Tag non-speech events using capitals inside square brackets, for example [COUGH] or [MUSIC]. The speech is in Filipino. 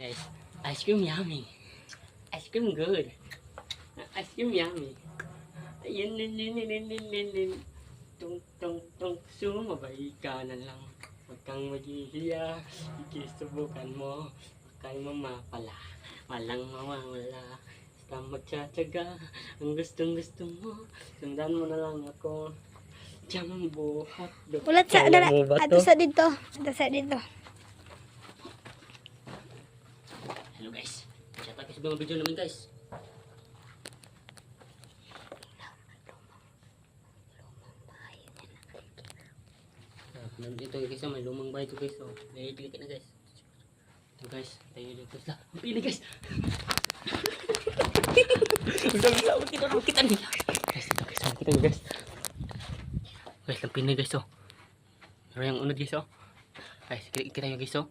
Guys, ice cream yummy. Ice cream good. Ice cream yummy. Ayun, lin, lin, lin, lin, lin, lin. Tung, tung, tung. Sumabay ka na lang. Huwag kang maghihiya. Ikisubukan mo. Huwag kang mamapala. Walang mawawala. Basta magtsatsaga. Ang gustong gusto mo. Sundan mo na lang ako. Jumbo hotdog. Ulat sa, ato to? sa dito. Ato sa dito. Hello guys. Shout out sa mga video namin guys. Nandito guys, may lumang bahay guys. Oh. May na guys. Ito guys, tayo dito sa... Ang pili guys! [LAUGHS] Bisa bisa kita kita nih. Guys, ito guys, kita guys. Guys, ang pili guys oh. Pero yung unod guys oh. Guys, kita yung guys oh.